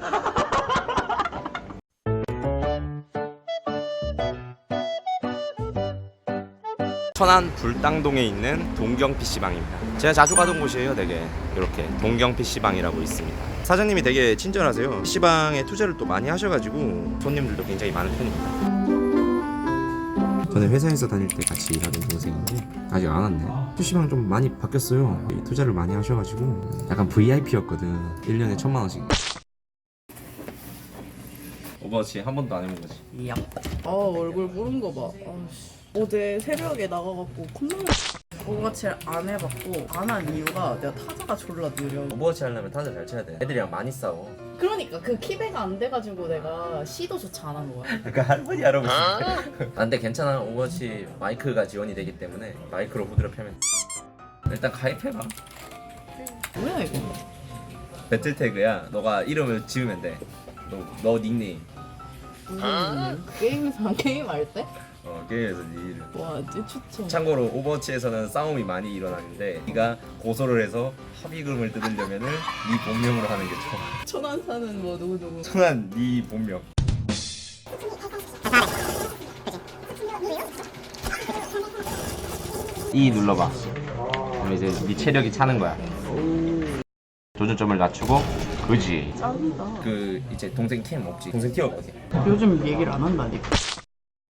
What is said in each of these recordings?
천안 불당동에 있는 동경 PC방입니다. 제가 자주 가던 곳이에요, 되게. 이렇게 동경 PC방이라고 있습니다. 사장님이 되게 친절하세요. PC방에 투자를 또 많이 하셔가지고 손님들도 굉장히 많은 편입니다. 저는 회사에서 다닐 때 같이 일하던 동생인데 아직 안 왔네. PC방 좀 많이 바뀌었어요. 투자를 많이 하셔가지고 약간 VIP였거든. 1년에 천만 원씩. 오버워치 한 번도 안 해본 거지. 아 얼굴 부른 거 봐. 아씨. 어제 새벽에 나가갖고 컵라면 오버워치를 안 해봤고 안 한 이유가 내가 타자가 졸라 느려. 오버워치 하려면 타자 잘 쳐야 돼. 애들이랑 많이 싸워. 그러니까 그 키배가 안 돼가지고 내가 시도조차 안 한 거야. 약간 할머니 할아버지. 아, 근데 괜찮아. 오버워치 마이크가 지원이 되기 때문에 마이크로 후드를 펴면 돼. 일단 가입해봐. 뭐야 이거? 배틀 태그야. 너가 이름을 지으면 돼. 너, 너 닉네임. 무슨 게임에서 게임 할 때? 어 게임에서 네 이름. 와, 쟤 추천. 참고로 오버워치에서는 싸움이 많이 일어나는데 네가 고소를 해서 합의금을 뜯으려면은 네 본명으로 하는 게 좋아. 천안 사는 뭐 누구 누구. 천한 네 본명. E 눌러봐. 그럼 이제 네 체력이 차는 거야. 조준점을 낮추고 그지. 짱이다. 그 이제 동생 캠 없지. 동생 키웠거든. 요즘 얘기를 안 한다니까.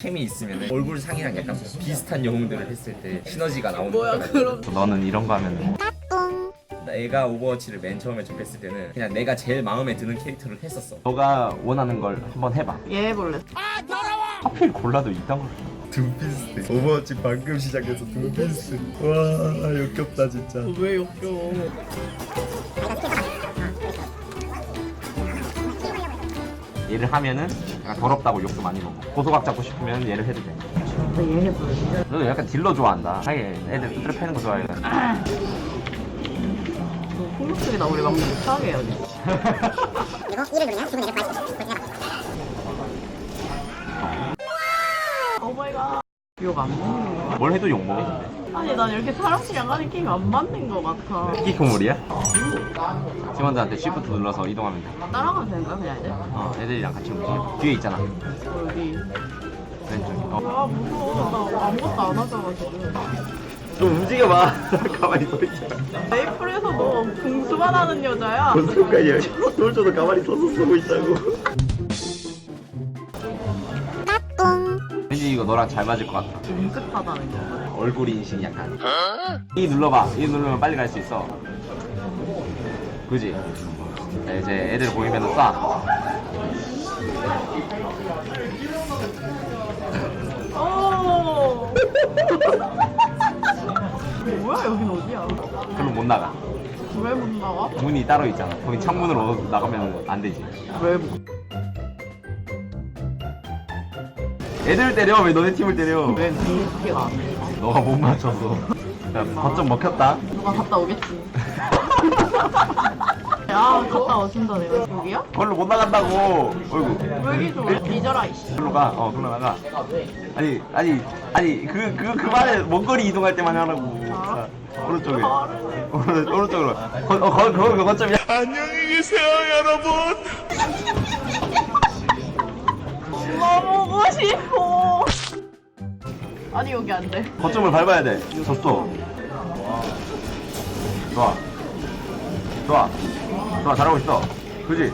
캠이 있으면 얼굴 상이랑 약간 비슷한 영웅들을 했을 때 시너지가 나오는 뭐야. 그럼 너는 이런 거 하면 내가 오버워치를 맨 처음에 접했을 때는 그냥 내가 제일 마음에 드는 캐릭터를 했었어. 너가 원하는 걸 한번 해봐. 얘 해볼래? 하필 골라도 이딴 걸. 둠피스트. 오버워치 방금 시작해서 둠피스트. 와 역겹다 진짜. 왜 역겨워? 얘를 하면은 약간 더럽다고 욕도 많이 먹고 고소각 잡고 싶으면 얘를 해도 돼. 나얘 해볼래. 너도 약간 딜러 좋아한다. 하긴 애들 두드려 패는 거 좋아해. 콩국수에다 우리 막 못하게 해야지. 그리고 이를 누르면 기분 있어. 그렇게 오 마이 갓. 욕안 먹는 거야? 뭘 해도 욕 먹어. 아니 난 이렇게 사람들이랑 하는 게임 안 맞는 거 같아. 히키코모리야? 팀원들한테 쉬프트 눌러서 이동하면 돼. 따라가면 되는 거야 그냥 이제? 어, 애들이랑 같이 움직여. 뒤에 있잖아. 여기. 왼쪽에. 어. 아 무서워. 나 아무것도 안 하잖아. 좀 움직여봐. 가만히 서 있잖아. 메이플에서 너 궁수만 하는 여자야. 무슨 순간이야. 솔저도 가만히 서서 쓰고 있다고. 이거 너랑 잘 맞을 것 같아. 뭉끗하다는 거. 얼굴 인식이 약간. 이 눌러봐. 이 누르면 빨리 갈 수 있어. 그지? 네, 이제 애들 보이면 쏴. 오. 뭐야 여긴 어디야? 그럼 못 나가. 왜 못 나가? 문이 따로 있잖아. 거기 창문으로 나가면 안 되지. 왜? 못- 애들 때려. 왜 너네 팀을 때려? 왜 공기가 안 돼? 너가 못 맞춰서. 야, 거점 먹혔다. 누가 갔다 오겠지. 야 갔다 오신다 내가 여기야? 걸로 못 나간다고. 어이구. 왜 이렇게 좀 뒤져라 이씨. 글로 가. 어, 글로 나가. 아니, 아니, 아니, 그, 그, 그 말을 먼 거리 이동할 때만 하라고. 자, 오른쪽에. 다르네. 오른, 오른쪽으로. 거, 어, 거, 거기 몇 거점이야? 안녕히 계세요, 여러분. 먹어보고 싶어. 아니 여기 안 돼. 거점을 밟아야 돼. 졌어. 좋아. 좋아. 좋아, 잘하고 있어. 그지?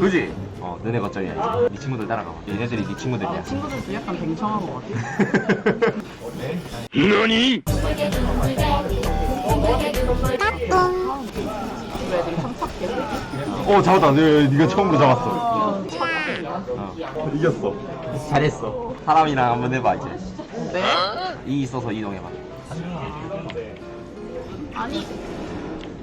그지? 어, 너네 거점이야. 네 친구들 따라가. 얘네들이 네 친구들이야. 아, 친구들도 약간 뱅청한 것 같아. 왜 애들이 참착해? 어, 잡았다. 네, 네가 처음으로 잡았어. 어, 이겼어. 잘했어. 사람이랑 한번 해봐 이제. 네? 이 있어서 이동해봐. 아니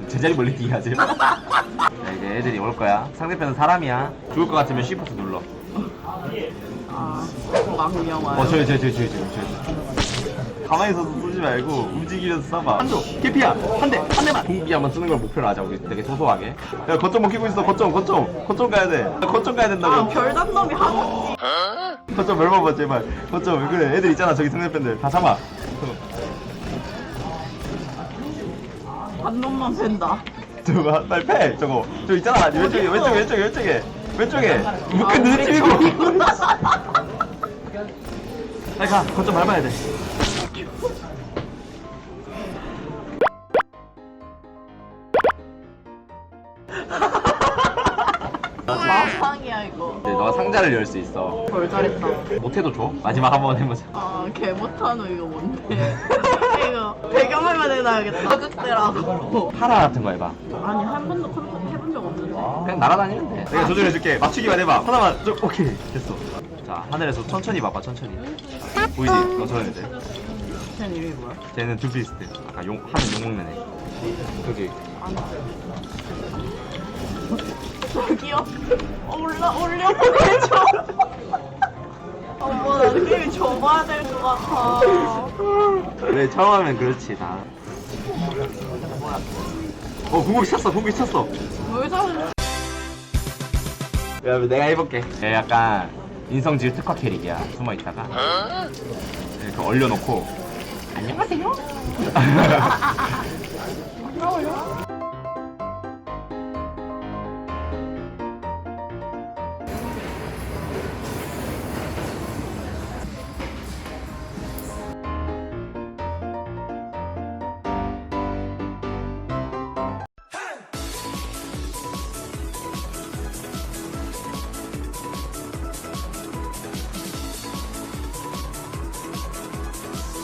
제자리 멀리 하지. 자, 이제 애들이 올 거야. 상대편은 사람이야. 죽을 것 같으면 쉬프트 눌러. 아. 어, 저기, 저기, 저기, 저기. 가만히 서서 쏘지 말고 움직이면서 쏴봐. 한조, 개피야. 한 대, 한 대만. 공기 한번 쓰는 걸 목표로 하자. 우리 되게 소소하게. 야, 거점 먹히고 있어. 거점, 거점, 거점 가야 돼. 야, 거점 가야 아 된다고. 별단 놈이 하고 거점 밟아봐 제발. 거점 그래. 애들 있잖아. 저기 상대편들 다 잡아. 한 놈만 팬다. 저거 빨리 패 저거 저 있잖아 왼쪽에 왼쪽에 왼쪽에 왼쪽에 왼쪽에 그 눈에 띄고 빨리 가 거점 밟아야 돼 상자를 열 수 있어. 뭘 잘했다. 못해도 줘. 마지막 한 번 해보자. 아 개 못하노 이거 뭔데? 이거 배경화면 해놔야겠다. 극대라고. 파라 같은 거 해봐. 아니 한 번도 컴퓨터 해본 적 없는데. 그냥 날아다니면 돼. 내가 조절해줄게. 맞추기만 해봐. 하나만 좀 오케이. 됐어. 자 하늘에서 천천히 봐봐 천천히. 보이지? 너 저런 데 쟤는 이름이 뭐야? 쟤는 둠피스트. 아까 용 하면 욕 먹는 애 여기 저기요 어, 올라 올려 보내줘 어머 나 게임 접어야 될 것 같아 그래 처음 하면 그렇지 다 어, 궁극기 쳤어, 궁극기 쳤어. 왜 저래 야, 내가 해볼게. 얘 약간 인성질 특화 캐릭이야. 숨어 있다가. 이렇게 얼려놓고. 안녕하세요.